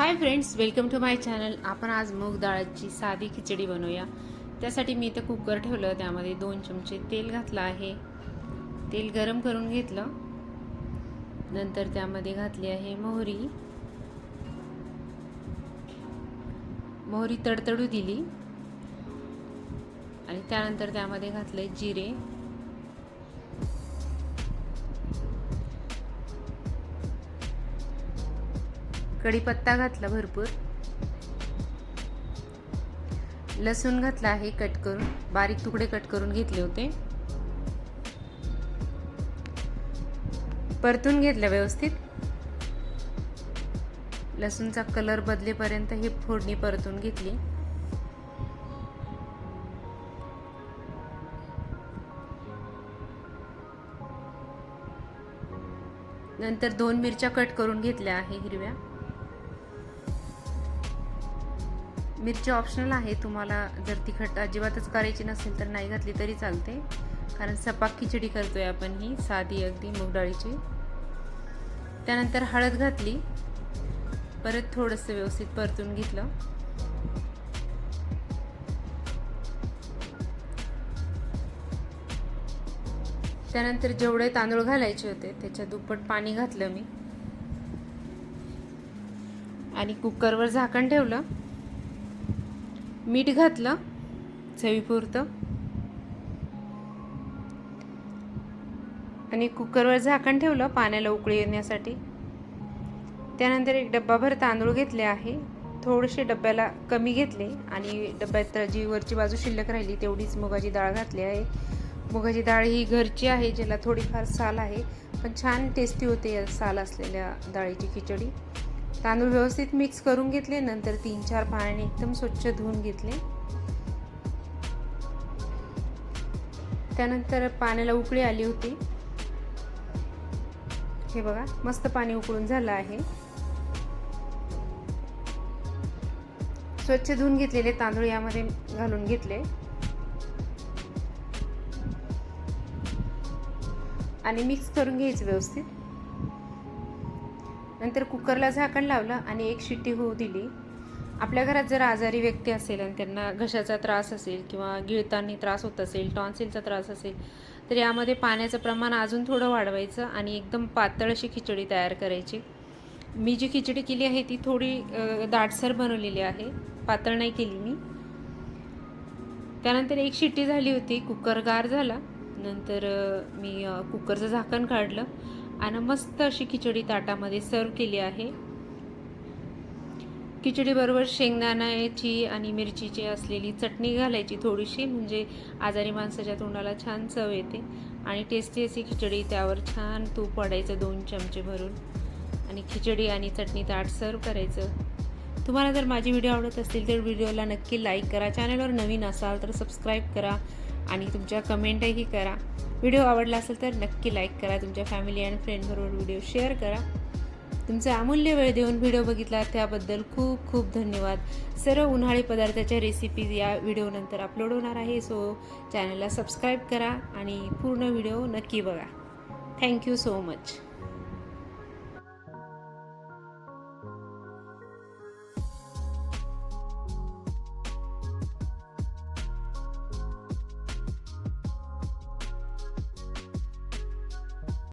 Hi friends welcome to my channel आपण आज मूग डाळाची साधी खिचडी बनवूया. त्यासाठी मी इथं कुकर ठेवलं त्यामध्ये दोन चमचे तेल घातलं आहे. तेल गरम करून घेतलं. नंतर त्यामध्ये घातली आहे मोहरी. मोहरी तडतडू दिली. आणि त्यानंतर त्यामध्ये घातलं जिरे. कढीपत्ता घातला भरपूर. लसूण घातला आहे कट करून. बारीक तुकडे कट करून घेतले होते. परतून घेतलं व्यवस्थित. लसूणचा कलर बदलेपर्यंत ही फोडणी परतून घेतली. नंतर दोन मिरच्या कट करून घेतल्या आहे हिरव्या. मिरची ऑप्शनल आहे. तुम्हाला जर तिखट अजिबातच करायची नसेल तर नाही घातली तरी चालते. कारण सपाक खिचडी करतोय आपण ही साधी अगदी मूग डाळीची त्यानंतर हळद घातली. परत थोडंसं व्यवस्थित परतून घेतलं. त्यानंतर जेवढे तांदूळ घालायचे होते त्याच्या दुप्पट पाणी घातलं मी. आणि कुकरवर झाकण ठेवलं. मीठ घातलं चवीपुरतं. आणि कुकरवर झाकण ठेवलं पाण्याला उकळी येण्यासाठी. त्यानंतर एक डब्बाभर तांदूळ घेतले आहे. थोडेसे डब्याला कमी घेतले आणि डब्यात जी वरची बाजू शिल्लक राहिली तेवढीच मुगाची डाळ घातली आहे. मुगाची डाळ ही घरची आहे ज्याला थोडीफार साल आहे पण छान टेस्टी होते या साल असलेल्या डाळीची खिचडी. तांदूळ व्यवस्थित मिक्स करून घेतले नंतर तीन चार पाण्याने एकदम स्वच्छ धुवून घेतले. त्यानंतर पाण्याला उकळी आली होती. हे बघा मस्त पाणी उकळून झालं आहे. स्वच्छ धुवून घेतलेले तांदूळ यामध्ये घालून घेतले. आणि मिक्स करून घ्यायचं व्यवस्थित. नंतर कुकरला झाकण लावलं आणि एक शिट्टी होऊ दिली. आपल्या घरात जर आजारी व्यक्ती असेल आणि त्यांना घशाचा त्रास असेल किंवा गिळताना त्रास होत असेल टॉन्सिलचा त्रास असेल तर यामध्ये पाण्याचं प्रमाण अजून थोडं वाढवायचं आणि एकदम पातळ अशी खिचडी तयार करायची. मी जी खिचडी केली आहे ती थोडी दाटसर बनवलेली आहे. पातळ नाही केली मी. त्यानंतर एक शिट्टी झाली होती कुकर गार झाला. नंतर मी कुकरचं झाकण काढलं. आणि मस्त अशी खिचडी ताटामध्ये सर्व केली आहे. खिचडीबरोबर शेंगदाण्याची आणि मिरचीची असलेली चटणी घालायची थोडीशी म्हणजे आजारी माणसाच्या तोंडाला छान चव येते. आणि टेस्टी अशी खिचडी त्यावर छान तूप पडायचं दोन चमचे भरून. आणि खिचडी आणि चटणी ताट सर्व करायचं. तुम्हाला जर माझी व्हिडिओ आवडत असतील तर व्हिडिओला नक्की लाईक करा. चॅनलवर नवीन असाल तर सबस्क्राईब करा. आणि तुमच्या कमेंटही करा. व्हिडिओ आवडला असेल तर नक्की लाईक करा. तुमच्या फॅमिली आणि फ्रेंडबरोबर व्हिडिओ शेअर करा. तुमचा अमूल्य वेळ देऊन व्हिडिओ बघितला त्याबद्दल खूप खूप धन्यवाद. सर्व उन्हाळी पदार्थाच्या रेसिपीज या व्हिडिओनंतर अपलोड होणार आहे. सो चॅनलला सबस्क्राईब करा आणि पूर्ण व्हिडिओ नक्की बघा. Thank you so much